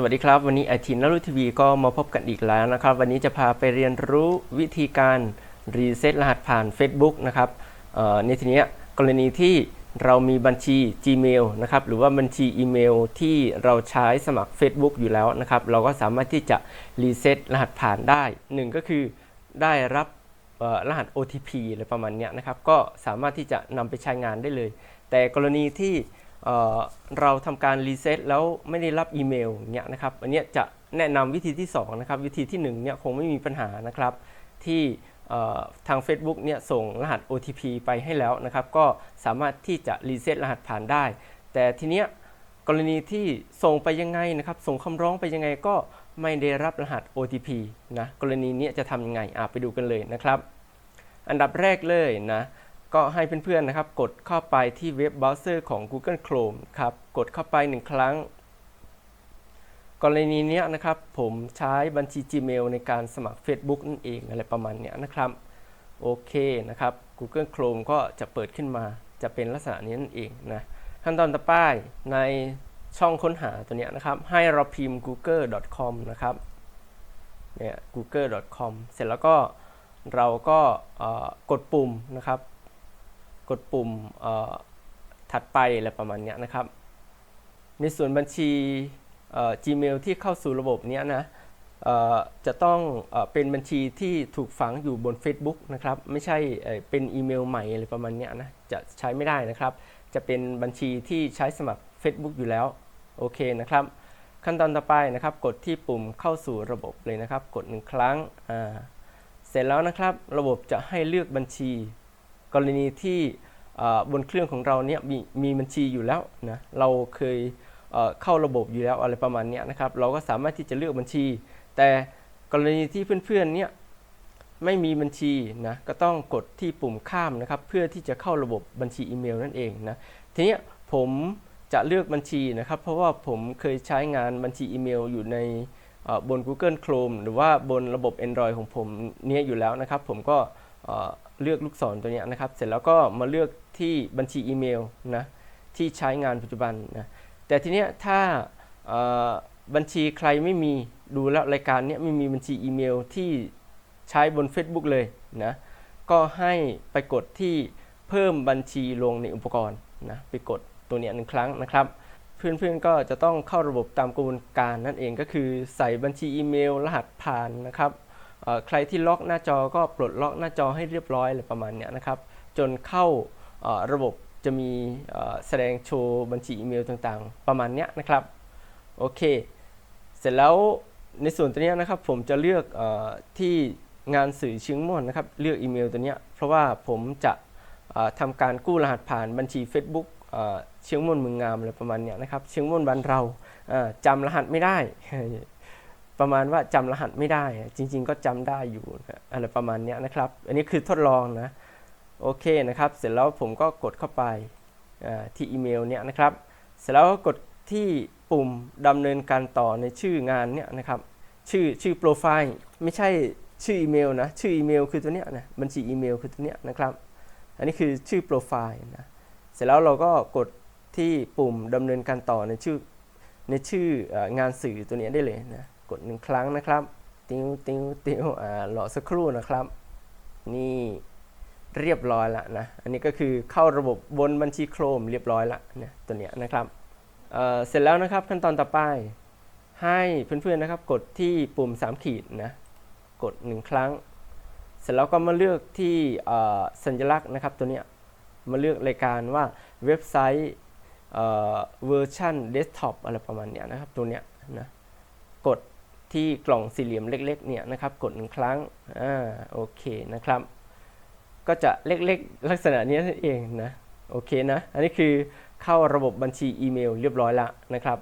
สวัสดีครับ วันนี้ไอทีนรุทีวีก็มาพบกันอีกแล้วนะครับ วันนี้จะพาไปเรียนรู้วิธีการรีเซ็ตรหัสผ่าน Facebook นะครับในทีนี้กรณีที่เรามีบัญชี Gmail นะครับหรือว่าบัญชีอีเมลที่เราใช้สมัคร Facebook อยู่แล้วนะครับ เราก็สามารถที่จะรีเซ็ตรหัสผ่านได้หนึ่งก็คือได้รับรหัส OTP อะไรประมาณนี้นะครับ ก็สามารถที่จะนำไปใช้งานได้เลย แต่กรณีที่ เเราทำการรีเซ็ตแล้วไม่ได้รับอีเมลเนี่ยนะครับอันเนี้ยจะแนะนำวิธีที่2นะครับวิธีที่1เนี่ยคงไม่มีปัญหานะครับที่ทาง Facebook เนี่ยส่งรหัส OTP ไปให้แล้วนะครับ ก็สามารถที่จะรีเซ็ตรหัสผ่านได้ แต่ทีเนี้ยกรณีที่ส่งไปยังไงนะครับ ส่งคำร้องไปยังไงก็ไม่ได้รับรหัส OTP นะกรณีเนี้ยจะทำยังไงอะไปดูกันเลยนะครับ อันดับแรกเลยนะ ก็ให้เพื่อนๆนะครับ กดเข้าไปที่เว็บเบราว์เซอร์ของ Google Chrome ครับ กดเข้าไปหนึ่งครั้ง กรณีเนี้ยนะครับ ผมใช้บัญชี Gmail ในการสมัคร Facebook นั่นเองอะไรประมาณเนี้ยนะครับ โอเคนะครับ Google Chrome ก็จะเปิดขึ้นมา จะเป็นลักษณะนี้นั่นเองนะขั้นตอนต่อไปในช่องค้นหาตัวเนี้ยนะครับ ให้เราพิมพ์ google.com นะครับเนี่ย google.com เสร็จแล้วก็เราก็กดปุ่มนะครับ กดปุ่มถัดไปอะไรประมาณนี้นะครับ ในส่วนบัญชี Gmail ที่เข้าสู่ระบบเนี้ยนะจะต้องเป็นบัญชีที่ถูกฝังอยู่บน Facebook นะครับ ไม่ใช่เป็นอีเมลใหม่อะไรประมาณนี้นะจะใช้ไม่ได้นะครับ จะเป็นบัญชีที่ใช้สมัคร Facebook อยู่แล้ว โอเคนะครับ ขั้นตอนต่อไปนะครับ กดที่ปุ่มเข้าสู่ระบบเลยนะครับ กดหนึ่งครั้งเสร็จแล้วนะครับ ระบบจะให้เลือกบัญชี กรณีที่บนเครื่องของเราเนี่ยมีมีบัญชีอยู่แล้วนะเราเคยเข้าระบบอยู่แล้วอะไรประมาณนี้นะครับ เราก็สามารถที่จะเลือกบัญชี แต่กรณีที่เพื่อนๆเนี่ยไม่มีบัญชีนะก็ต้องกดที่ปุ่มข้ามนะครับ เพื่อที่จะเข้าระบบบัญชีอีเมลนั่นเองนะทีนี้ผมจะเลือกบัญชีนะครับ เพราะว่าผมเคยใช้งานบัญชีอีเมลอยู่ในบน Google Chrome หรือว่าบนระบบ Android ของผมเนี่ยอยู่แล้วนะครับ ผมก็ เลือกลูกศรตัวนี้นะครับ เสร็จแล้วก็มาเลือกที่บัญชีอีเมลนะที่ใช้งานปัจจุบันนะแต่ทีเนี้ยถ้าบัญชีใครไม่มีดูแล้วรายการนี้ไม่มีบัญชีอีเมลที่ใช้บน Facebook เลยนะก็ให้ไปกดที่เพิ่มบัญชีลงในอุปกรณ์นะไปกดตัวนี้หนึ่งครั้งนะครับ เพื่อนๆก็จะต้องเข้าระบบตามกระบวนการนั่นเองก็คือใส่บัญชีอีเมล รหัสผ่านนะครับ ใครที่ล็อกหน้าจอก็ปลดล็อกหน้าจอให้เรียบร้อยอะไรประมาณเนี้ยนะครับ จนเข้าระบบจะมีแสดงโชว์บัญชีอีเมลต่างๆ ประมาณเนี้ยนะครับ โอเค เสร็จแล้วในส่วนตัวเนี้ยนะครับผมจะเลือกอที่งานสื่อเชียงม่วนนะครับ เลือกอีเมลตัวเนี้ยเพราะว่าผมจะทำการกู้รหัสผ่านบัญชี Facebook เชียงม่วนเมืองงามอะไรประมาณเนี้ยนะครับ เชียงม่วนบ้านเราจำรหัสไม่ได้ ประมาณว่าจำรหัสไม่ได้ จริง ๆ ก็จำได้อยู่อะไรประมาณนี้นะครับ อันนี้คือทดลองนะโอเคนะครับ เสร็จแล้วผมก็กดเข้าไปที่อีเมลเนี่ยนะครับ เสร็จแล้วก็กดที่ปุ่มดำเนินการต่อในชื่องานเนี่ยนะครับชื่อชื่อโปรไฟล์ไม่ใช่ชื่ออีเมลนะชื่ออีเมลคือตัวเนี้ยนะบัญชีอีเมลคือตัวเนี้ยนะครับ อันนี้คือชื่อโปรไฟล์นะเสร็จแล้วเราก็กดที่ปุ่มดำเนินการต่อในชื่อในชื่อเอองานสื่อตัวเนี้ยได้เลยนะ กดหนึ่งครั้งนะครับ ติวติวติวอ่ารอสักครู่นะครับ นี่เรียบร้อยละนะ อันนี้ก็คือเข้าระบบบนบัญชีโครมเรียบร้อยละเนะตัวเนี้ยนะครับเเสร็จแล้วนะครับขั้นตอนต่อไป ให้เพื่อนๆนะครับ กดที่ปุ่ม 3 ขีดนะกด 1 ครั้ง เสร็จแล้วก็มาเลือกที่สัญลักษณ์นะครับตัวเนี้ยมาเลือกรายการว่าเว็บไซต์เวอร์ชันเดสก์ท็อปอะไรประมาณเนี้ยนะครับตัวเนี้ยนะกด ที่กล่องสี่เหลี่ยมเล็กๆเนี่ยนะครับกดหนึ่งครั้งอ่าโอเคนะครับ ก็จะเล็กๆลักษณะนี้นั่นเองนะโอเคนะอันนี้คือเข้าระบบบัญชีอีเมลเรียบร้อยละนะครับ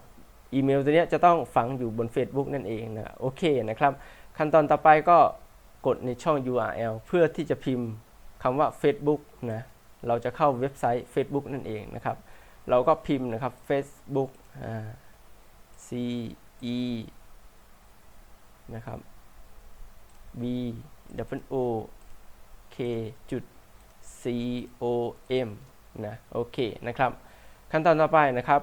อีเมลตัวนี้จะต้องฝังอยู่บน Facebook นั่นเองนะโอเคนะครับ ขั้นตอนต่อไปก็กดในช่อง URL เพื่อที่จะพิมพ์คำว่า Facebook นะเราจะเข้าเว็บไซต์ Facebook นั่นเองนะครับ เราก็พิมพ์นะครับ Facebook อ่า C E นะครับ B W O K จุด C O M นะโอเคนะครับ ขั้นตอนต่อไปนะครับ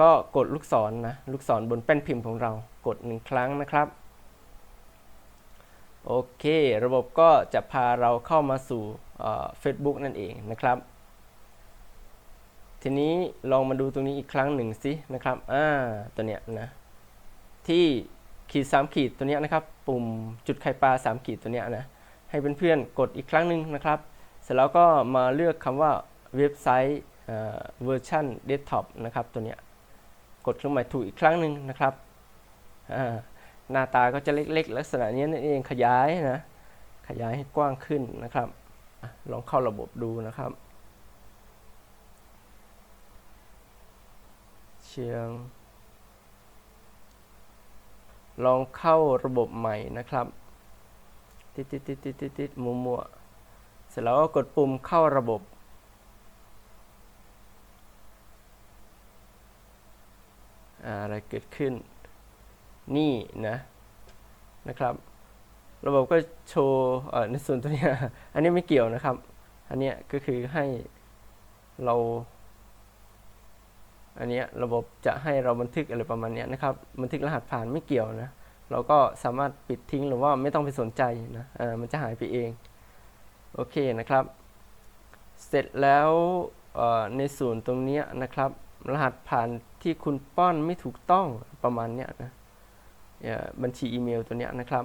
ก็กดลูกศรนะลูกศรบนแป้นพิมพ์ของเรากดหนึ่งครั้งนะครับโอเค ระบบก็จะพาเราเข้ามาสู่เฟซบุ๊กนั่นเองนะครับ ทีนี้ลองมาดูตรงนี้อีกครั้งหนึ่งสินะครับ อ่า ตัวเนี้ยนะ ที่ ขีดสามขีดตัวนี้นะครับ ปุ่มจุดไข่ปลาสามขีดตัวนี้นะ ให้เพื่อนๆกดอีกครั้งหนึ่งนะครับ เสร็จแล้วก็มาเลือกคำว่าเว็บไซต์เวอร์ชันเดสก์ท็อปนะครับตัวนี้กดเครื่องหมายถูกอีกครั้งหนึ่งนะครับ หน้าตาก็จะเล็กๆ ลักษณะนี้นั่นเองขยายนะ ขยายให้กว้างขึ้นนะครับ ลองเข้าระบบดูนะครับ เชียง ลองเข้าระบบใหม่นะครับติดติดติดติดติดติดมัวมัวเสร็จแล้วก็กดปุ่มเข้าระบบ อะไรเกิดขึ้น นี่นะนะครับ ระบบก็โชว์ในส่วนตัวนี้อันนี้ไม่เกี่ยวนะครับ อันนี้ก็คือให้เรา อันนี้ระบบจะให้เราบันทึกอะไรประมาณนี้นะครับ บันทึกรหัสผ่านไม่เกี่ยวนะ เราก็สามารถปิดทิ้งหรือว่าไม่ต้องไปสนใจนะอ่ามันจะหายไปเอง โอเคนะครับ เสร็จแล้วในส่วนตรงนี้นะครับ รหัสผ่านที่คุณป้อนไม่ถูกต้องประมาณนี้นะบัญชีอีเมลตัวนี้นะครับ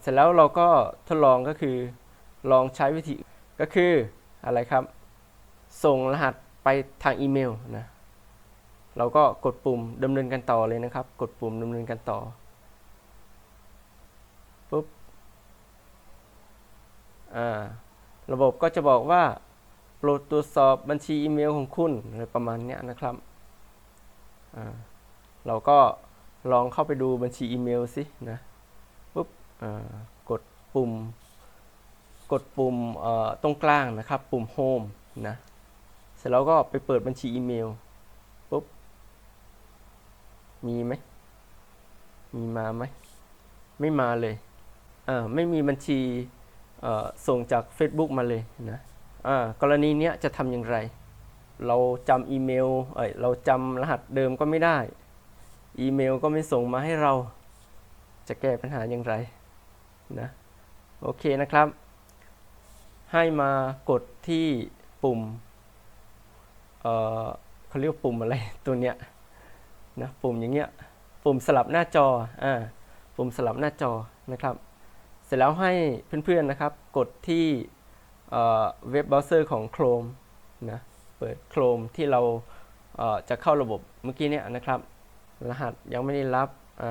เสร็จแล้วเราก็ทดลองก็คือลองใช้วิธีก็คืออะไรครับ ส่งรหัสไปทางอีเมลนะ เราก็กดปุ่มดำเนินการต่อเลยนะครับ กดปุ่มดำเนินการต่อปุ๊บระบบก็จะบอกว่าโปรดตรวจสอบบัญชีอีเมลของคุณอะไรประมาณนี้นะครับเราก็ลองเข้าไปดูบัญชีอีเมลสินะปุ๊บกดปุ่ม กดปุ่มตรงกลางนะครับ ปุ่ม Home นะเสร็จแล้วก็ไปเปิดบัญชีอีเมล มีไหม มีมาไหม ไม่มาเลยอ่าไม่มีบัญชีส่งจาก Facebook มาเลยนะอ่ากรณีเนี้ยจะทำอย่างไร เราจำอีเมลเอ้ยเราจำรหัสเดิมก็ไม่ได้ อีเมลก็ไม่ส่งมาให้เรา จะแก้ปัญหาอย่างไรนะโอเคนะครับ ให้มากดที่ปุ่ม เอ่อเขาเรียกปุ่มอะไรตัวเนี้ย นะปุ่มอย่างเงี้ยปุ่มสลับหน้าจออ่าปุ่มสลับหน้าจอนะครับ เสร็จแล้วให้เพื่อนๆนะครับ กดที่เว็บเบราว์เซอร์ของ Chrome นะเปิด Chrome ที่เราจะเข้าระบบเมื่อกี้เนี่ยนะครับ รหัสยังไม่ได้รับอ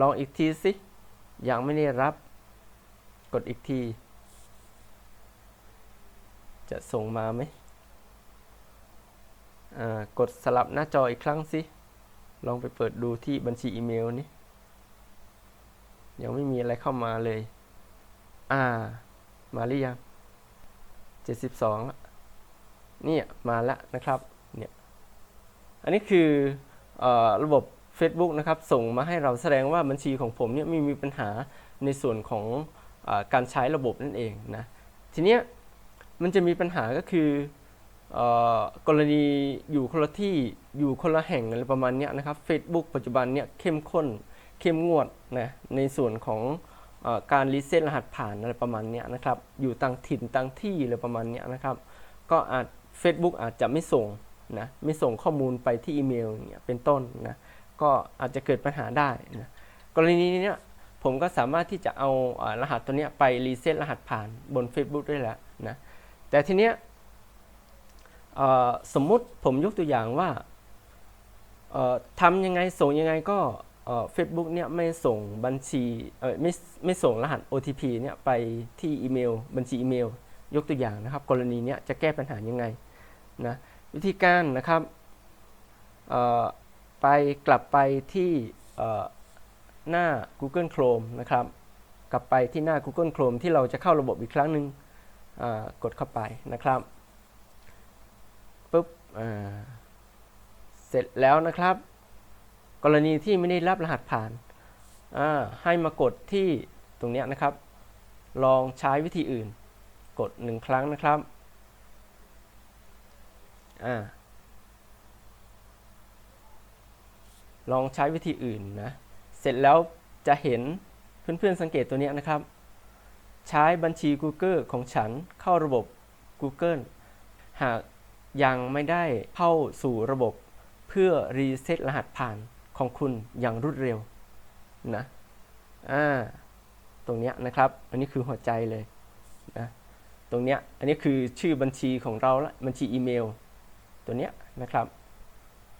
ลองอีกทีสิยังไม่ได้รับ กดอีกที จะส่งมาไหมกดสลับหน้าจออีกครั้งสิ ลองไปเปิดดูที่บัญชีอีเมลนี้ยังไม่มีอะไรเข้ามาเลย อ่า มาหรือยัง72ละนี่มาแล้วนะครับเนี่ยอันนี้คืออระบบ Facebook นะครับ ส่งมาให้เราแสดงว่าบัญชีของผมเนี่ยไม่มีปัญหาในส่วนของอการใช้ระบบนั่นเองนะทีเนี้ยมันจะมีปัญหาก็คือ กรณีอยู่คนละที่อยู่คนละแห่งอะไรประมาณนี้นะครับ Facebook ปัจจุบันเนี่ยเข้มข้นเข้มงวดนะในส่วนของการรีเซ็ตรหัสผ่านอะไรประมาณนี้นะครับ อยู่ต่างถิ่นต่างที่อะไรประมาณนี้นะครับ ก็อาจ Facebook อาจจะไม่ส่งนะไม่ส่งข้อมูลไปที่อีเมลเนี่ยเป็นต้นนะก็อาจจะเกิดปัญหาได้นะกรณีนี้ผมก็สามารถที่จะเอารหัสตัวนี้ไปรีเซ็ตรหัสผ่านบน Facebook ได้แล้วนะแต่ทีเนี้ย สมมุติผมยกตัวอย่างว่าทำยังไงส่งยังไงก็เฟซบุ๊กเนี่ยไม่ส่งบัญชีไม่ไม่ส่งรหัส OTP เนี่ยไปที่อีเมล บัญชีอีเมล ยกตัวอย่างนะครับ กรณีเนี้ยจะแก้ปัญหายังไงนะวิธีการนะครับไปกลับไปที่หน้า Google Chrome นะครับ กลับไปที่หน้า Google Chrome ที่เราจะเข้าระบบอีกครั้งหนึ่งกดเข้าไปนะครับ เสร็จแล้วนะครับ กรณีที่ไม่ได้รับรหัสผ่านให้มากดที่ตรงนี้นะครับ ลองใช้วิธีอื่น กดหนึ่งครั้งนะครับลองใช้วิธีอื่นนะ เสร็จแล้วจะเห็นเพื่อนๆสังเกตตัวนี้นะครับ ใช้บัญชี Google ของฉันเข้าระบบ Google หาก ยังไม่ได้เข้าสู่ระบบเพื่อรีเซ็ตรหัสผ่านของคุณอย่างรวดเร็วนะอ่าตรงเนี้ยนะครับ อันนี้คือหัวใจเลยนะตรงเนี้ยอันนี้คือชื่อบัญชีของเราละบัญชีอีเมล ตัวเนี้ยนะครับ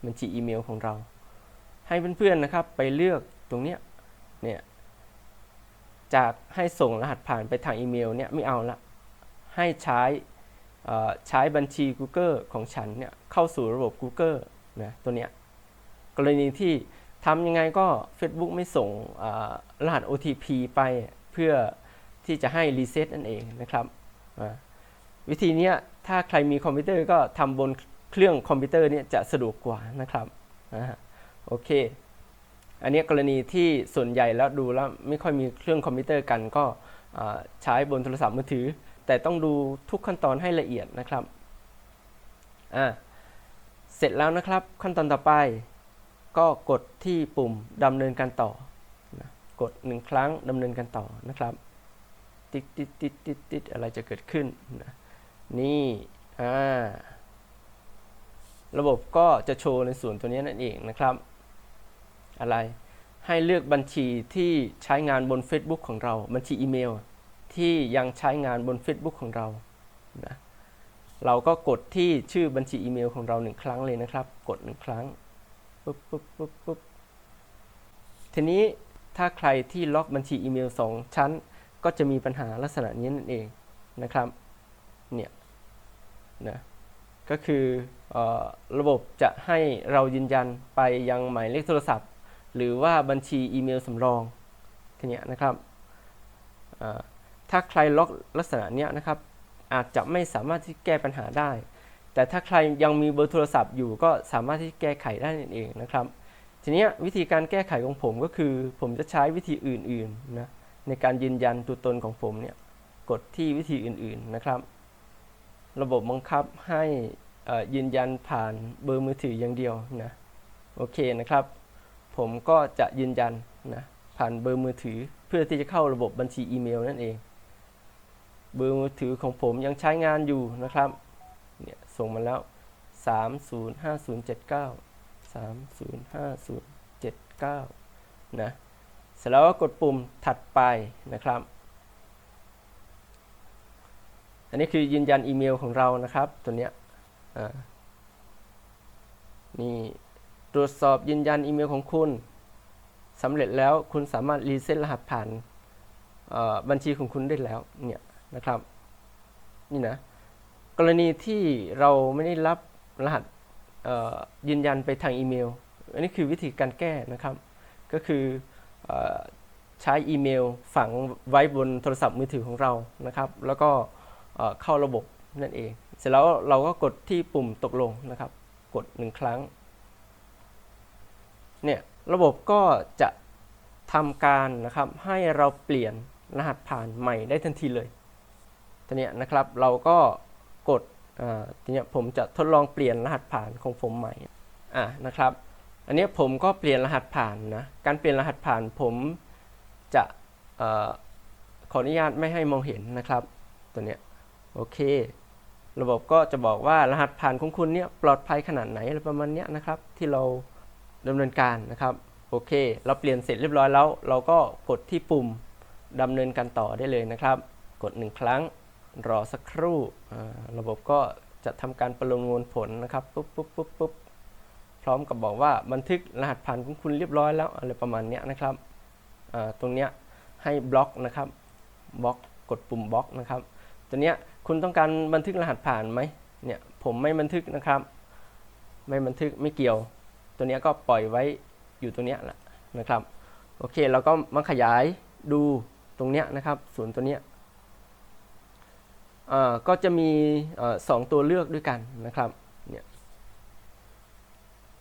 บัญชีอีเมลของเรา ให้เพื่อนๆนะครับไปเลือกตรงเนี้ยเนี่ยจากให้ส่งรหัสผ่านไปทางอีเมลเนี่ยไม่เอาละให้ใช้ ใช้บัญชี Google ของฉันเนี่ยเข้าสู่ระบบ Google นะตัวเนี้ยกรณีที่ทำยังไงก็ Facebook ไม่ส่งรหัส OTP ไปเพื่อที่จะให้รีเซ็ตนั่นเองนะครับ วิธีเนี้ยถ้าใครมีคอมพิวเตอร์ก็ทำบนเครื่องคอมพิวเตอร์เนี่ยจะสะดวกกว่านะครับโอเค อันนี้กรณีที่ส่วนใหญ่แล้วดูแล้วไม่ค่อยมีเครื่องคอมพิวเตอร์กันก็ใช้บนโทรศัพท์มือถือ แต่ต้องดูทุกขั้นตอนให้ละเอียดนะครับอ่าเสร็จแล้วนะครับขั้นตอนต่อไป ก็กดที่ปุ่มดำเนินการต่อนะกดหนึ่งครั้งดำเนินการต่อนะครับ ติ๊ดติ๊ดติ๊ดติ๊ดติ๊ดอะไรจะเกิดขึ้นนะนี่อ่าระบบก็จะโชว์ในส่วนตัวนี้นั่นเองนะครับ อะไรให้เลือกบัญชีที่ใช้งานบน Facebook ของเราบัญชีอีเมล ที่ยังใช้งานบน Facebook ของเรานะเราก็กดที่ชื่อบัญชีอีเมลของเราหนึ่งครั้งเลยนะครับ กดหนึ่งครั้งปุ๊บปุ๊บปุ๊บปุ๊บทีนี้ถ้าใครที่ล็อกบัญชีอีเมล 2 ชั้น ก็จะมีปัญหาลักษณะนี้นั่นเองนะครับเนี่ยนะก็คืออระบบจะให้เรายืนยันไปยังหมายเลขโทรศัพท์ หรือว่าบัญชีอีเมลสำรองทีนี้นะครับอ่า ถ้าใครล็อกลักษณะเนี้ยนะครับ อาจจะไม่สามารถที่แก้ปัญหาได้ แต่ถ้าใครยังมีเบอร์โทรศัพท์อยู่ก็สามารถที่แก้ไขได้นั่นเองนะครับ ทีนี้วิธีการแก้ไขของผมก็คือ ผมจะใช้วิธีอื่นๆนะในการยืนยันตัวตนของผมเนี่ยกดที่วิธีอื่นๆนะครับ ระบบบังคับให้ยืนยันผ่านเบอร์มือถืออย่างเดียวนะโอเคนะครับ ผมก็จะยืนยันนะผ่านเบอร์มือถือเพื่อที่จะเข้าระบบบัญชีอีเมลนั่นเอง เบอร์มือถือของผมยังใช้งานอยู่นะครับเนี่ยส่งมาแล้ว 305079 305079 นะเสร็จแล้วก็กดปุ่มถัดไปนะครับ อันนี้คือยืนยันอีเมลของเรานะครับตัวเนี้ยนี่ตรวจสอบยืนยันอีเมลของคุณสำเร็จแล้วคุณสามารถรีเซ็ตรหัสผ่านบัญชีของคุณได้แล้วเนี่ย นะครับ นี่นะ กรณีที่เราไม่ได้รับรหัสยืนยันไปทางอีเมล อันนี้คือวิธีการแก้นะครับ ก็คืออใช้อีเมลฝังไว้บนโทรศัพท์มือถือของเรานะครับ แล้วก็เข้าระบบนั่นเอง เสร็จแล้วเราก็กดที่ปุ่มตกลงนะครับ กดหนึ่งครั้ง เนี่ยระบบก็จะทำการนะครับให้เราเปลี่ยนรหัสผ่านใหม่ได้ทันทีเลย ทีนี้นะครับเราก็กดทีนี้ผมจะทดลองเปลี่ยนรหัสผ่านของผมใหม่อะนะครับ อันนี้ผมก็เปลี่ยนรหัสผ่านนะการเปลี่ยนรหัสผ่านผมจะอขออนุญาตไม่ให้มองเห็นนะครับ ตัวเนี้ยโอเค ระบบก็จะบอกว่ารหัสผ่านของคุณเนี่ยปลอดภัยขนาดไหนอะไรประมาณเนี้ยนะครับ ที่เราดำเนินการนะครับโอเค เราเปลี่ยนเสร็จเรียบร้อยแล้ว เราก็กดที่ปุ่มดำเนินการต่อได้เลยนะครับ กดหนึ่งครั้ง รอสักครู่ระบบก็จะทำการประมวลผลนะครับปุ๊บปุ๊บปุ๊บปุ๊บพร้อมกับบอกว่าบันทึกรหัสผ่านของคุณเรียบร้อยแล้วอะไรประมาณนี้นะครับตรงนี้ให้บล็อกนะครับบล็อกกดปุ่มบล็อกนะครับตัวนี้คุณต้องการบันทึกรหัสผ่านไหมเนี่ยผมไม่บันทึกนะครับ ไม่บันทึกไม่เกี่ยว ตัวนี้ก็ปล่อยไว้อยู่ตรงนี้แหละนะครับโอเคเราก็มาขยายดูตรงเนี้ยนะครับส่วนตัวเนี้ย ก็จะมีอ่อสองตัวเลือกด้วยกันนะครับเนี่ย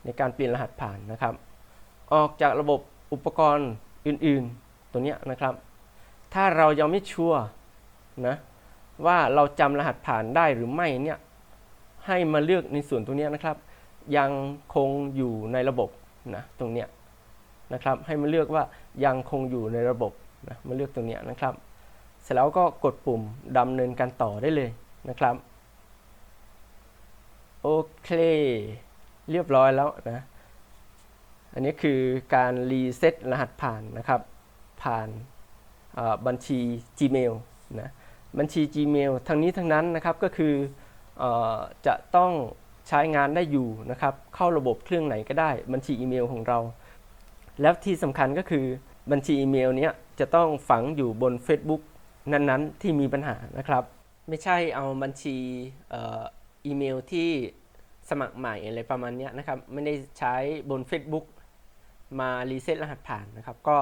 ในการเปลี่ยนรหัสผ่านนะครับ ออกจากระบบอุปกรณ์อื่นๆตัวเนี้ยนะครับ ถ้าเรายังไม่ชัวร์นะว่าเราจำรหัสผ่านได้หรือไม่เนี่ยให้มาเลือกในส่วนตรงนี้นะครับ ยังคงอยู่ในระบบนะตรงเนี้ยนะครับ ให้มาเลือกว่ายังคงอยู่ในระบบนะมาเลือกตรงเนี้ยนะครับ สร็จแล้วก็กดปุ่มดำเนินการต่อได้เลยนะครับ โอเค เรียบร้อยแล้วนะ อันนี้คือการรีเซ็ตรหัสผ่านนะครับ ผ่านบัญชี Gmail นะบัญชี Gmail ทั้งนี้ทั้งนั้นนะครับก็คือเออจะต้องใช้งานได้อยู่นะครับ เข้าระบบเครื่องไหนก็ได้บัญชีอีเมลของเรา แล้วที่สำคัญก็คือบัญชีอีเมลเนี้ยจะต้องฝังอยู่บน Facebook นั้นๆ ที่มีปัญหานะครับ ไม่ใช่เอาบัญชีอ,อีเมลที่สมัครใหม่อะไรประมาณนี้นะครับ ไม่ได้ใช้บน Facebook มารีเซ็ตรหัสผ่านนะครับ ก็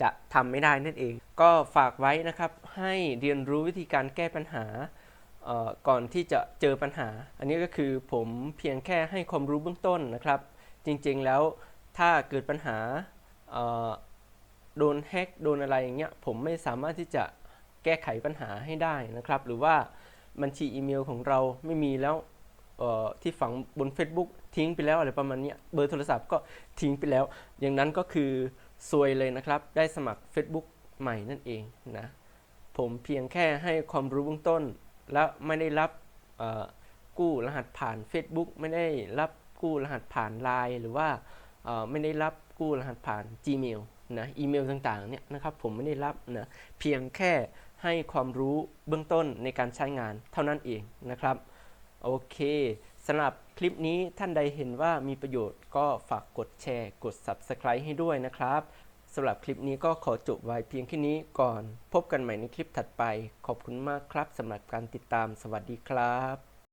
จะทำไม่ได้นั่นเอง ก็ฝากไว้นะครับ ให้เรียนรู้วิธีการแก้ปัญหาก่อนที่จะเจอปัญหา อันนี้ก็คือผมเพียงแค่ให้ความรู้เบื้องต้นนะครับ จริงๆแล้วถ้าเกิดปัญหาโดนแฮกโดนอะไรอย่างเงี้ยผมไม่สามารถที่จะ แก้ไขปัญหาให้ได้นะครับ หรือว่าบัญชีอีเมลของเราไม่มีแล้วที่ฝังบน Facebook ทิ้งไปแล้วอะไรประมาณนี้เบอร์โทรศัพท์ก็ทิ้งไปแล้ว อย่างนั้นก็คือซวยเลยนะครับ ได้สมัคร Facebook ใหม่นั่นเองนะผมเพียงแค่ให้ความรู้เบื้องต้น และไม่ได้รับกู้รหัสผ่าน Facebook ไม่ได้รับกู้รหัสผ่าน Line หรือว่าไม่ได้รับกู้รหัสผ่าน Gmail นะอีเมลต่างๆเนี่ยนะครับผมไม่ได้รับนะเพียงแค่ให้ความรู้เบื้องต้นในการใช้งานเท่านั้นเองนะครับ โอเคสำหรับคลิปนี้ท่านใดเห็นว่ามีประโยชน์ก็ฝากกดแชร์ กด Subscribe ให้ด้วยนะครับสำหรับคลิปนี้ก็ขอจบไว้เพียงแค่นี้ก่อน พบกันใหม่ในคลิปถัดไป ขอบคุณมากครับสำหรับการติดตามสวัสดีครับ